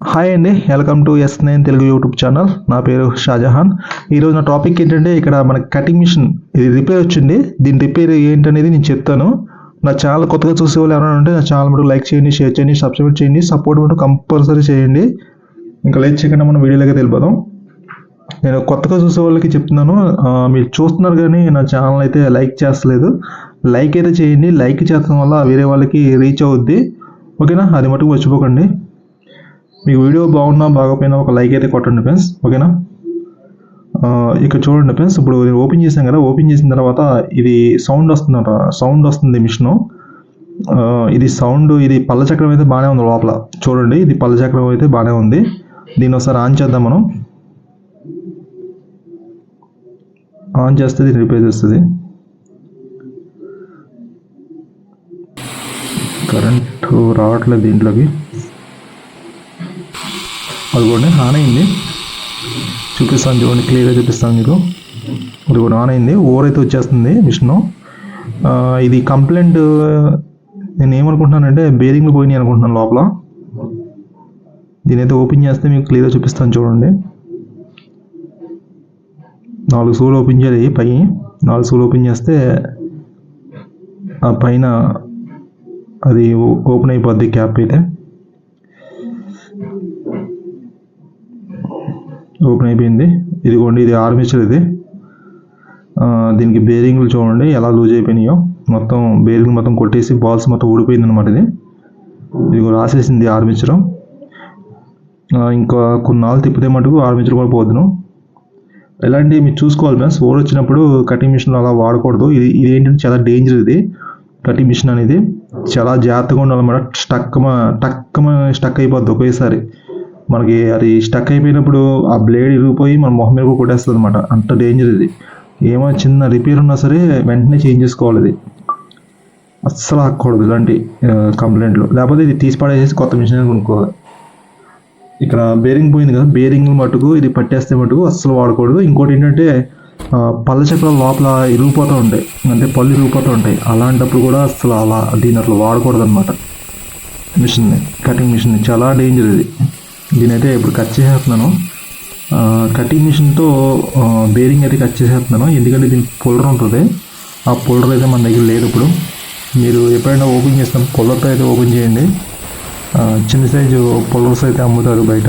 Hi అండి welcome to S nine Telugu YouTube channel నా పేరు షాజహాన్. ఈరోజు నా టాపిక్ ఏంటంటే ఇక్కడ మన కటింగ్ మిషన్ ఇది రిపేర్ వచ్చింది. దీని రిపేర్ ఏంటనేది నేను చెప్తాను. నా ఛానల్ కొత్తగా చూసే వాళ్ళు ఎవరైనా ఉంటే నా ఛానల్ మటు లైక్ చేయండి షేర్ చేయండి సబ్స్క్రైబ్ చేయండి సపోర్ట్ మటు కంపల్సరీ చేయండి. ఇంకా లైక్ చేయకుండా మనం వీడియోలోకి తెలిపోదాం నేను కొత్తగా చూసే వాళ్ళకి చెప్తున్నాను. మీరు చూస్తున్నారు కానీ నా ఛానల్ అయితే లైక్ చేస్తలేదు. లైక్ అయితే చేయండి. లైక్ చేయడం వల్ల వేరే వాళ్ళకి రీచ్ అవుద్ది. ఓకేనా అది మటుకు మర్చిపోకండి. మీకు వీడియో బాగున్నా బాగోపోయినా ఒక లైక్ అయితే కొట్టండి ఫ్రెండ్స్ ఓకేనా? ఇక్కడ చూడండి ఫ్రెండ్స్ ఇప్పుడు నేను ఓపెన్ చేశాను కదా ఓపెన్ చేసిన తర్వాత ఇది సౌండ్ వస్తుందంట సౌండ్ వస్తుంది మిషను. ఇది సౌండ్ ఇది పల్ల చక్రం అయితే బాగానే ఉంది లోపల. చూడండి ఇది పల్ల చక్రం అయితే బాగానే ఉంది. దీన్ని ఒకసారి ఆన్ చేద్దాం మనం. ఆన్ చేస్తే దీన్ని రిపేర్ చేస్తుంది. కరెంటు రావట్లేదు దీంట్లోకి. అదిగోండి ఆన్ అయింది చూపిస్తాను చూడండి క్లియర్గా చూపిస్తాను మీకు అది కూడా ఆన్ అయింది ఓవర్ అయితే వచ్చేస్తుంది మిషన్ ఇది కంప్లైంట్ నేను ఏమనుకుంటున్నానంటే బేరింగ్లు పోయినాయి అనుకుంటున్నాను లోపల దీని అయితే ఓపెన్ చేస్తే మీకు క్లియర్గా చూపిస్తాను చూడండి నాలుగు సూలు ఓపెన్ చేయాలి పై నాలుగు సూలు ఓపెన్ చేస్తే ఆ పైన అది ఓపెన్ అయిపోద్ది క్యాప్ అయితే ఓపెన్ అయిపోయింది. ఇదిగోండి ఇది ఆర్మిచర్ ఇది. దీనికి బేరింగ్లు చూడండి ఎలా లూజ్ అయిపోయినాయో. మొత్తం బేరింగ్ మొత్తం కొట్టేసి బాల్స్ మొత్తం ఊడిపోయింది అనమాట ఇది. ఇది రాసేసింది ఆర్మిచర్ ఇంకా కొన్నాళ్ళు తిప్పితే మటుకు ఆర్మిచర్ కూడా పోదును ఇలాంటివి మీరు చూసుకోవాలి ఫ్రెండ్స్ ఓడి వచ్చినప్పుడు కటింగ్ మిషన్ అలా వాడకూడదు. ఇది ఇది ఏంటంటే చాలా డేంజర్ ఇది. కటింగ్ మిషన్ అనేది చాలా జాగ్రత్తగా ఉండాలన్నమాట స్టక్ టక్కమ స్టక్ అయిపోద్ది ఒకేసారి. మనకి అది స్టక్ అయిపోయినప్పుడు ఆ బ్లేడ్ ఇరిగిపోయి మన మొహం మీద కొట్టేస్తుంది అనమాట అంత డేంజర్ ఇది. ఏమో చిన్న రిపేర్ ఉన్నా సరే వెంటనే చేంజ్ చేసుకోవాలి ఇది అస్సలు ఆకూడదు ఇలాంటి కంప్లైంట్లు లేకపోతే ఇది తీసి పడేసేసి కొత్త మిషన్ కొనుక్కోవాలి. ఇక్కడ బేరింగ్ పోయింది కదా. బేరింగ్ మటుకు ఇది పట్టేస్తే మటుకు అస్సలు వాడకూడదు. ఇంకోటి ఏంటంటే పళ్ళ చక్రాలు లోపల ఇరిగిపోతూ ఉంటాయి. అంటే పళ్ళు ఇరిగిపోతూ ఉంటాయి. అలాంటప్పుడు కూడా అసలు అలా దీని అట్లా వాడకూడదు అనమాట మిషన్ని కటింగ్ మిషన్ చాలా డేంజర్ ఇది. దీనైతే ఇప్పుడు కట్ చేసేస్తున్నాను. కటింగ్ మిషన్తో బేరింగ్ అయితే కట్ చేసేస్తున్నాను. ఎందుకంటే దీనికి పొలర్ ఉంటుంది. ఆ పొలర్ అయితే మన దగ్గర లేదు ఇప్పుడు. మీరు ఎప్పుడైనా ఓపెన్ చేస్తాం పొలర్తో అయితే ఓపెన్ చేయండి. చిన్న సైజు పొలర్స్ అయితే అమ్ముతారు బయట.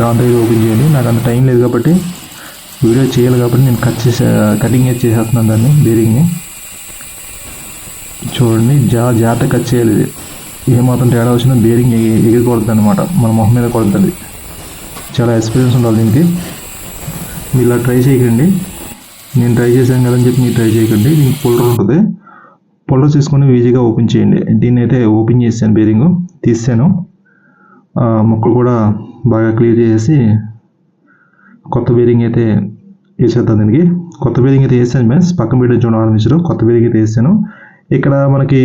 దాంతో అయితే ఓపెన్ చేయండి. నాకు అంత టైం లేదు కాబట్టి వీడియో చేయాలి కాబట్టి నేను కట్ చేసే కటింగ్ అయితే చేసేస్తున్నాను దాన్ని బేరింగ్ని చూడండి జా జాగ్రత్త కట్ చేయాలి ఇది. ఏమాత్రం తేడా వచ్చినా బేరింగ్ ఎగిరికొడుతుంది అనమాట మన మొహం మీద కొడుతుంది. చాలా ఎక్స్పీరియన్స్ ఉండాలి దీనికి. మీరు ఇలా ట్రై చేయకండి. నేను ట్రై చేశాను కదని చెప్పి మీరు ట్రై చేయకండి. దీనికి పుల్లర్ ఉంటుంది. పుల్లర్ తీసుకొని ఈజీగా ఓపెన్ చేయండి. దీన్ని అయితే ఓపెన్ చేశాను బేరింగ్ తీసాను మొక్కలు కూడా బాగా క్లియర్ చేసేసి కొత్త బేరింగ్ అయితే వేసేద్దాం దీనికి కొత్త బేరింగ్ అయితే వేసాను ఫ్రెండ్స్. పక్కన పెట్టి చూడడం ఆరంభించారు కొత్త బేరింగ్ అయితే వేసాను ఇక్కడ మనకి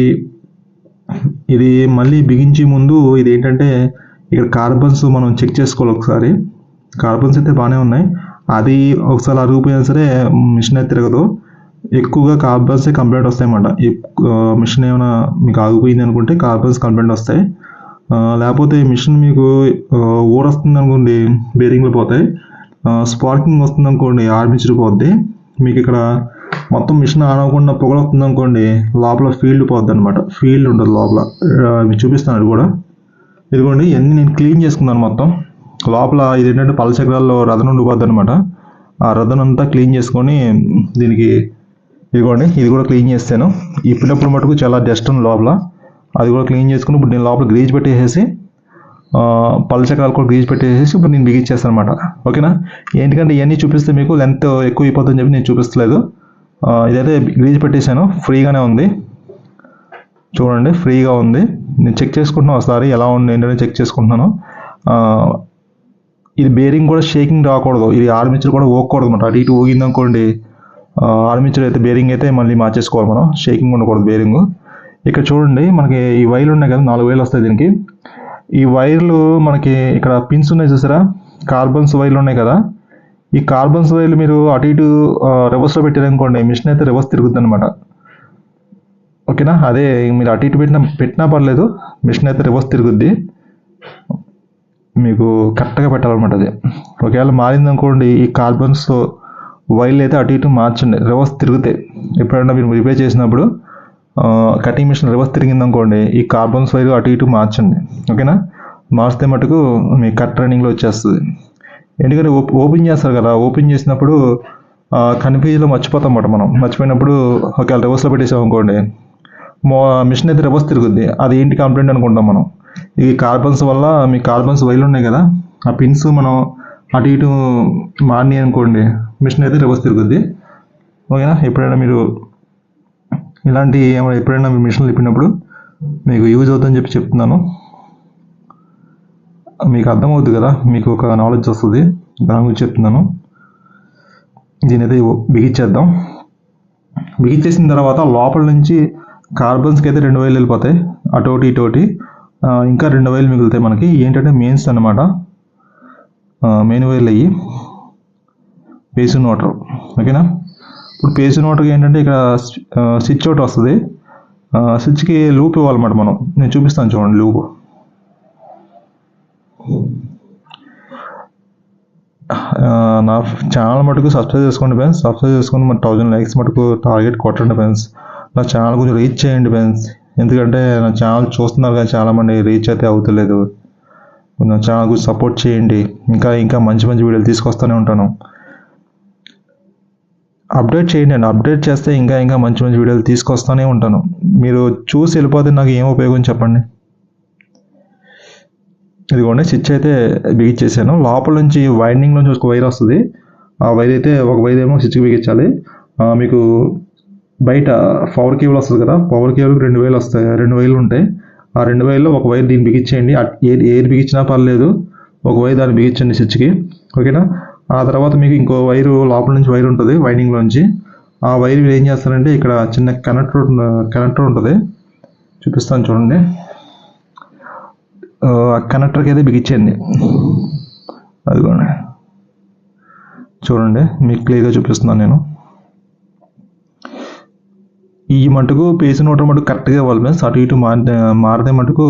ఇది మళ్ళీ బిగించే ముందు ఇది ఏంటంటే ఇక్కడ కార్బన్స్ మనం చెక్ చేసుకోవాలి ఒకసారి. కార్బన్స్ అయితే బాగానే ఉన్నాయి. అది ఒకసారి అరిగిపోయినా సరే మిషన్ అయితే తిరగదు. ఎక్కువగా కార్బన్సే కంప్లైంట్ వస్తాయన్నమాట. మిషన్ ఏమైనా మీకు ఆగిపోయింది అనుకుంటే కార్బన్స్ కంప్లైంట్ వస్తాయి. లేకపోతే మిషన్ మీకు ఊరొస్తుంది అనుకోండి బేరింగ్లు పోతాయి. స్పార్కింగ్ వస్తుంది అనుకోండి ఆర్మిచర్ పోద్ది. మీకు ఇక్కడ మొత్తం మిషన్ ఆన్ అవ్వకుండా పొగలు వస్తుంది అనుకోండి లోపల ఫీల్డ్ పోద్ది అనమాట ఫీల్డ్ ఉంటుంది లోపల. మీకు చూపిస్తాను అది కూడా. ఇదిగోండి ఇవన్నీ నేను క్లీన్ చేసుకున్నాను మొత్తం. లోపల ఇది ఏంటంటే పల చక్రాల్లో రథం ఉండిపోద్ది అనమాట ఆ రథం అంతా క్లీన్ చేసుకొని దీనికి ఇదిగోండి ఇది కూడా క్లీన్ చేస్తాను. ఇప్పుడప్పుడు మటుకు చాలా డస్ట్ ఉంది లోపల. అది కూడా క్లీన్ చేసుకుని ఇప్పుడు నేను లోపల గ్రీజ్ పెట్టేసేసి ఆ, చక్రాలు కూడా గ్రీజ్ పెట్టేసేసి ఇప్పుడు నేను బిగించేస్తాను అనమాట ఓకేనా? ఏంటంటే ఇవన్నీ చూపిస్తే మీకు లెంత్ ఎక్కువ అయిపోతుందని చెప్పి నేను చూపిస్తలేదు. ఇదైతే గ్రీజ్ పెట్టేశాను. ఫ్రీగానే ఉంది. చూడండి ఫ్రీగా ఉంది. నేను చెక్ చేసుకుంటున్నాను ఒకసారి ఎలా ఉంది ఏంటంటే చెక్ చేసుకుంటున్నాను. ఇది బేరింగ్ కూడా షేకింగ్ రాకూడదు. ఇది ఆర్మిచర్ కూడా ఊగకూడదు అనమాట అటు ఇటు ఊగిందనుకోండి ఆర్మిచర్ అయితే బేరింగ్ అయితే మళ్ళీ మార్చేసుకోవాలి మనం. షేకింగ్ ఉండకూడదు బేరింగ్. ఇక్కడ చూడండి మనకి ఈ వైర్లు ఉన్నాయి కదా నాలుగు వైర్లు వస్తాయి దీనికి. ఈ వైర్లు మనకి ఇక్కడ పిన్స్ ఉన్నాయి చూసారా? కార్బన్స్ వైర్లు ఉన్నాయి కదా. ఈ కార్బన్స్ వైర్లు మీరు అటు ఇటు రివర్స్లో పెట్టారనుకోండి మిషన్ అయితే రివర్స్ తిరుగుద్ది అనమాట ఓకేనా? అదే మీరు అటు ఇటు పెట్టినా పెట్టినా పర్లేదు మిషన్ అయితే రివర్స్ తిరుగుద్ది. మీకు కరెక్ట్గా పెట్టాలన్నమాట అది. ఒకవేళ మారింది అనుకోండి ఈ కార్బన్స్ వైర్లు అయితే అటు ఇటు మార్చండి రివర్స్ తిరుగుతాయి. ఎప్పుడైనా మీరు రిపేర్ చేసినప్పుడు కటింగ్ మిషన్ రివర్స్ తిరిగింది అనుకోండి ఈ కార్బన్స్ వైర్ అటు ఇటు మార్చండి. ఓకేనా మార్చితే మటుకు మీ కట్ రన్నింగ్లో వచ్చేస్తుంది. ఎందుకంటే ఓపెన్ చేస్తారు కదా ఓపెన్ చేసినప్పుడు కన్ఫ్యూజన్లో మర్చిపోతాం అన్నమాట మనం. మర్చిపోయినప్పుడు ఒకవేళ రివర్స్లో పెట్టేసాం అనుకోండి మో మిషన్ అయితే రివర్స్ తిరుగుద్ది. అది ఏంటి కంప్లైంట్ అనుకుంటాం మనం. ఈ కార్బన్స్ వల్ల మీ కార్బన్స్ వైర్లు ఉన్నాయి కదా ఆ పిన్స్ మనం అటు ఇటు మారినాయి అనుకోండి మిషన్ అయితే రివర్స్ తిరుగుద్ది. ఓకేనా ఎప్పుడైనా మీరు ఇలాంటి ఏమైనా ఎప్పుడైనా మీ మిషన్లు ఇప్పినప్పుడు మీకు యూజ్ అవుతుందని చెప్పి చెప్తున్నాను. మీకు అర్థమవుతుంది కదా మీకు ఒక నాలెడ్జ్ వస్తుంది. దాని గురించి చెప్తున్నాను. దీని అయితే బిగించేద్దాం బిగించేసిన తర్వాత లోపల నుంచి కార్బన్స్కి అయితే రెండు వేలు వెళ్ళిపోతాయి. అటోటి ఇటోటి ఇంకా రెండు వేలు మిగులుతాయి మనకి. ఏంటంటే మెయిన్స్ అనమాట మెయిన్ వైర్లు అయ్యి బేసిన్ వాటర్ ఓకేనా? ఇప్పుడు పేసిన వాటర్కి ఏంటంటే ఇక్కడ స్విచ్ ఒకటి వస్తుంది. స్విచ్కి లూప్ ఇవ్వాలన్నమాట మనం. నేను చూపిస్తాను చూడండి లూప్ నా ఛానల్ మటుకు సబ్స్క్రైబ్ చేసుకోండి ఫ్రెండ్స్ సబ్స్క్రైబ్ చేసుకొని మన థౌజండ్ లైక్స్ మటుకు టార్గెట్ కొట్టండి ఫ్రెండ్స్ నా ఛానల్ కొంచెం రీచ్ చేయండి ఫ్రెండ్స్ ఎందుకంటే నా ఛానల్ చూస్తున్నారు కానీ చాలామంది రీచ్ అయితే అవుతలేదు. నా ఛానల్ గురించి సపోర్ట్ చేయండి. ఇంకా ఇంకా మంచి మంచి వీడియోలు తీసుకొస్తూనే ఉంటాను. అప్డేట్ చేయండి నేను అప్డేట్ చేస్తే ఇంకా ఇంకా మంచి మంచి వీడియోలు తీసుకొస్తూనే ఉంటాను. మీరు చూసి వెళ్ళిపోతే నాకు ఏం ఉపయోగం చెప్పండి? ఇదిగోండి స్విచ్ అయితే బిగించేసాను లోపల నుంచి వైండింగ్ నుంచి ఒక వైర్ వస్తుంది. ఆ వైర్ అయితే ఒక వైర్ ఏమో స్విచ్కి బిగించాలి. మీకు బయట పవర్ కేబుల్ వస్తుంది కదా పవర్ కేబుల్కి రెండు వేలు వస్తాయి. రెండు వైర్లు ఉంటాయి. ఆ రెండు వైర్లో ఒక వైర్ దీన్ని బిగించేయండి. ఏది ఏది బిగించినా పర్లేదు. ఒక వైర్ దాన్ని బిగించండి స్విచ్కి. ఓకేనా? ఆ తర్వాత మీకు ఇంకో వైరు లోపల నుంచి వైర్ ఉంటుంది వైండింగ్లోంచి ఆ వైర్ ఏం చేస్తారంటే ఇక్కడ చిన్న కనెక్టర్ కనెక్టర్ ఉంటుంది. చూపిస్తాను చూడండి. ఆ కనెక్టర్కి అయితే బిగించండి అదిగోండి. చూడండి మీకు క్లియర్గా చూపిస్తున్నాను నేను. ఈ మటుకు పేసిన నోటర్ మటుకు కరెక్ట్గా ఇవ్వాలి మేము అటు ఇటు మారితే మారితే మటుకు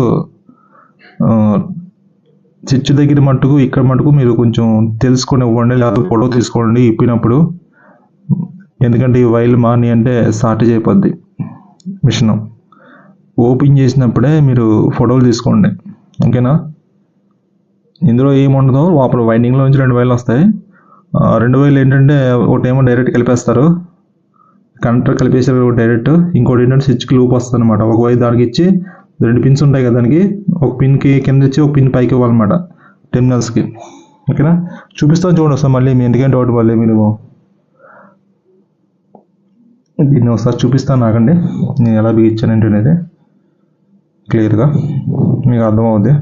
చర్చి స్విచ్ దగ్గర మటుకు ఇక్కడ మటుకు మీరు కొంచెం తెలుసుకొని ఇవ్వండి లేకపోతే ఫోటో తీసుకోండి ఇప్పినప్పుడు. ఎందుకంటే ఈ వైర్లు మాని అంటే షార్టేజ్ అయిపోద్ది మిషన్. ఓపెన్ చేసినప్పుడే మీరు ఫోటోలు తీసుకోండి. ఓకేనా? ఇందులో ఏముండదు లోపల వైండింగ్లో నుంచి రెండు వైర్లు వస్తాయి. రెండు వైర్లు ఏంటంటే ఒకటేమో డైరెక్ట్ కలిపేస్తారు. కనెక్టర్ కలిపేసారు డైరెక్ట్. ఇంకోటి ఏంటంటే స్విచ్కి లూప్ వస్తుంది అనమాట ఒక వైర్ దానికి ఇచ్చి రెండు పిన్స్ ఉంటాయి కదా దానికి. ఒక పిన్కి కింద ఇచ్చి ఒక పిన్ పైకి ఇవ్వాలన్నమాట. టెర్మినల్స్కి ఓకేనా చూపిస్తాను చూడండి ఒకసారి మళ్ళీ మీ ఎందుకంటే డౌట్ మళ్ళీ మీరు. దీన్ని ఒకసారి చూపిస్తాను నాకండి. నేను ఎలా బిగించాను ఏంటనేది క్లియర్గా మీకు అర్థమవుద్ది.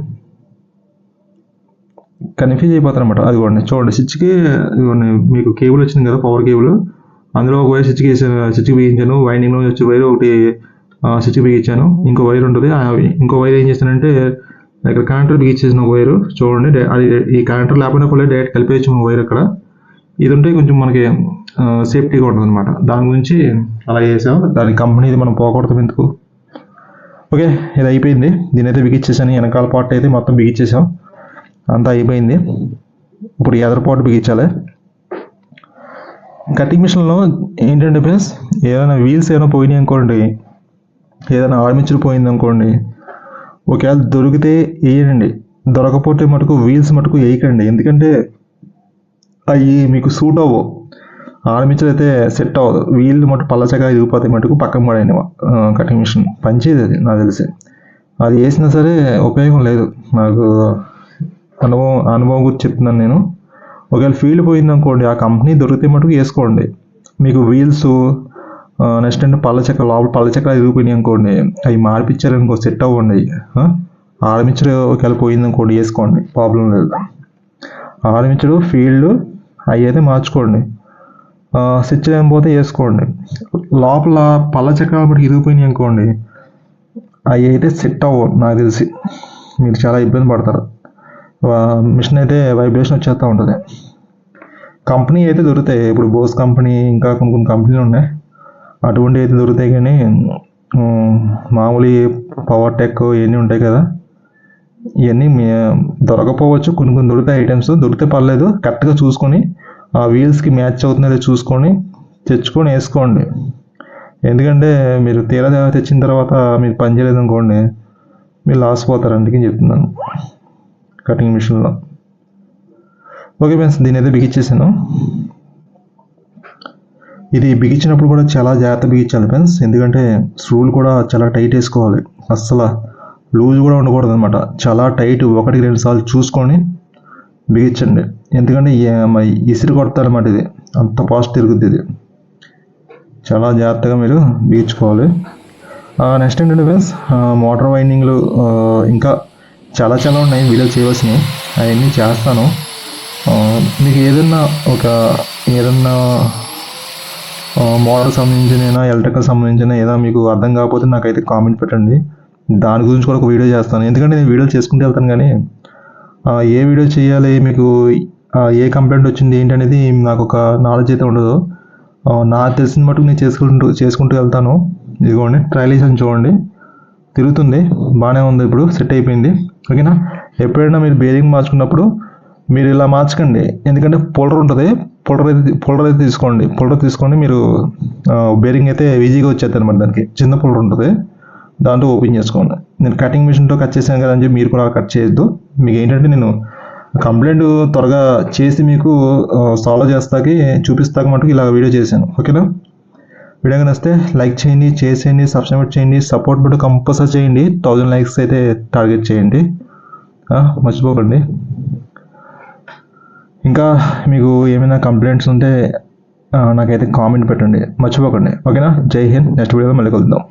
కన్ఫ్యూజ్ అయిపోతారు అనమాట కూడా చూడండి స్విచ్కి ఇదిగోండి మీకు కేబుల్ వచ్చింది కదా పవర్ కేబుల్ అందులో ఒక వైర్ స్విచ్కి స్విచ్కి బిగించాను వైండింగ్లో వచ్చే వైర్ ఒకటి స్విచ్ బిగించాను. ఇంకో వైర్ ఉంటుంది. ఆ ఇంకో వైర్ ఏం చేశానంటే ఇక్కడ కనెక్టర్ బిగించేసిన ఒక వైరు చూడండి. అది ఈ కనెక్టర్ లేకపోయినా కూడా డైరెక్ట్ కలిపేయచ్చు ఒక వైర్ అక్కడ. ఇది ఉంటే కొంచెం మనకి సేఫ్టీగా ఉంటుంది అనమాట దాని గురించి అలా చేసాం దాని కంపెనీది మనం పోకూడదు ఎందుకు? ఓకే ఇది అయిపోయింది. దీని అయితే బిగించేసాను వెనకాల పార్ట్ అయితే మొత్తం బిగించేసాం అంతా అయిపోయింది. ఇప్పుడు ఎదర్ పార్ట్ బిగించాలి. కటింగ్ మిషన్లో ఏంటంటే ఫ్రెండ్స్ ఏదైనా వీల్స్ ఏమైనా పోయినాయి అనుకోండి ఏదైనా ఆర్మిచర్ పోయింది అనుకోండి ఒకవేళ దొరికితే వేయండి. దొరకపోతే మటుకు వీల్స్ మటుకు వేయకండి. ఎందుకంటే అవి మీకు సూట్ అవ్వవు. ఆర్మిచర్ అయితే సెట్ అవ్వదు. వీళ్ళు మటు పల్లచగా ఇరిగిపోతే మటుకు పక్కన పడేయండి. కటింగ్ మిషన్ పంచేది అది నాకు తెలిసి. అది వేసినా సరే ఉపయోగం లేదు. నాకు అనుభవం అనుభవం గురించి చెప్తున్నాను నేను. ఒకవేళ ఫీల్డ్ పోయింది అనుకోండి ఆ కంపెనీ దొరికితే మటుకు వేసుకోండి. మీకు వీల్స్ నెక్స్ట్ అంటే పళ్ళ చక్ర లోపల పళ్ళ చక్ర ఇరిగిపోయినాయి అనుకోండి. అవి మార్పిచ్చారు అనుకో సెట్ అవ్వండి. ఆర్మిచర్ ఒకవేళ పోయింది అనుకోండి వేసుకోండి. ప్రాబ్లం లేదు. ఆర్మిచర్ ఫీల్డ్ అవి అయితే మార్చుకోండి స్విచ్ ఏం పోతే వేసుకోండి. లోపల పళ్ళ చక్రాలు బట్టి ఇరిగిపోయినాయి అనుకోండి అవి అయితే సెట్ అవ్వవు నాకు తెలిసి. మీరు చాలా ఇబ్బంది పడతారు. మిషన్ అయితే వైబ్రేషన్ వచ్చేస్తూ ఉంటుంది. కంపెనీ అయితే దొరుకుతాయి. ఇప్పుడు బోస్ కంపెనీ ఇంకా కొన్ని కొన్ని కంపెనీలు ఉన్నాయి. అటువంటి అయితే దొరుకుతాయి కానీ మామూలు పవర్ టెక్ ఇవన్నీ ఉంటాయి కదా. ఇవన్నీ దొరకపోవచ్చు. కొన్ని కొన్ని దొరుకుతాయి ఐటమ్స్ దొరికితే పర్లేదు. కరెక్ట్గా చూసుకొని ఆ వీల్స్కి మ్యాచ్ అవుతుందో చూసుకొని తెచ్చుకొని వేసుకోండి. ఎందుకంటే మీరు తీరా తెచ్చిన తర్వాత మీరు పని చేయలేదు అనుకోండి మీరు లాస్ పోతారు. అందుకని చెప్తున్నాను. కటింగ్ మిషన్లో ఓకే ఫ్రెండ్స్ దీని అయితే బిగించేసాను ఇది బిగించినప్పుడు కూడా చాలా జాగ్రత్త బిగించాలి ఫ్రెండ్స్ ఎందుకంటే స్క్రూలు కూడా చాలా టైట్ వేసుకోవాలి. అస్సలు లూజ్ కూడా ఉండకూడదు అనమాట చాలా టైట్ ఒకటికి రెండు సార్లు చూసుకొని బిగించండి. ఎందుకంటే ఏ- మరి ఇసిరి కొడతారన్నమాట ఇది. అంత ఫాస్ట్ తిరుగుద్ది ఇది. చాలా జాగ్రత్తగా మీరు బిగించుకోవాలి. నెక్స్ట్ ఏంటంటే ఫ్రెండ్స్ మోటార్ వైండింగ్లు ఇంకా చాలా చాలా ఉన్నాయి. వీడియో చేయవలసినవి. అవన్నీ చేస్తాను. మీకు ఏదన్నా ఒక ఏదన్నా మోడల్ సంబంధించిన ఎలక్ట్రికల్ సంబంధించిన ఏదో మీకు అర్థం కాకపోతే నాకైతే కామెంట్ పెట్టండి. దాని గురించి కూడా ఒక వీడియో చేస్తాను. ఎందుకంటే నేను వీడియో చేసుకుంటూ వెళ్తాను కానీ ఏ వీడియో చేయాలి మీకు ఏ కంప్లైంట్ వచ్చింది ఏంటనేది నాకు ఒక నాలెడ్జ్ అయితే ఉండదు. నాకు తెలిసిన మటుకు నేను చేసుకుంటూ చేసుకుంటూ వెళ్తాను. ఇదిగోండి ట్రయలేషన్ చూడండి. తిరుగుతుంది బాగానే ఉంది ఇప్పుడు సెట్ అయిపోయింది. ఓకేనా? ఎప్పుడైనా మీరు బేరింగ్ మార్చుకున్నప్పుడు మీరు ఇలా మార్చకండి. ఎందుకంటే పోలర్ ఉంటుంది. పొలర్ అయితే పొలర్ అయితే తీసుకోండి. పొలర్ తీసుకోండి మీరు బేరింగ్ అయితే ఈజీగా వచ్చేది అనమాట దానికి. చిన్న పొలర్ ఉంటుంది. దాంతో ఓపెన్ చేసుకోండి. నేను కటింగ్ మిషన్తో కట్ చేశాను కదా అని చెప్పి మీరు కూడా అలా కట్ చేయొద్దు. మీకు ఏంటంటే నేను కంప్లైంట్ త్వరగా చేసి మీకు సాల్వ్ చేస్తాకి చూపిస్తాక మటుకు ఇలా వీడియో చేశాను. ఓకేనా వీడియో నస్తే లైక్ చేయండి చేసేయండి సబ్స్క్రైబ్ చేయండి సపోర్ట్ బట్ కంపల్సరీ చేయండి. థౌజండ్ లైక్స్ అయితే టార్గెట్ చేయండి. మర్చిపోకండి. ఇంకా మీకు ఏమైనా కంప్లైంట్స్ ఉంటే నాకైతే కామెంట్ పెట్టండి. మర్చిపోకండి. ఓకేనా? జై హింద్. నెక్స్ట్ వీడియోలో మళ్ళీ కలుద్దాం.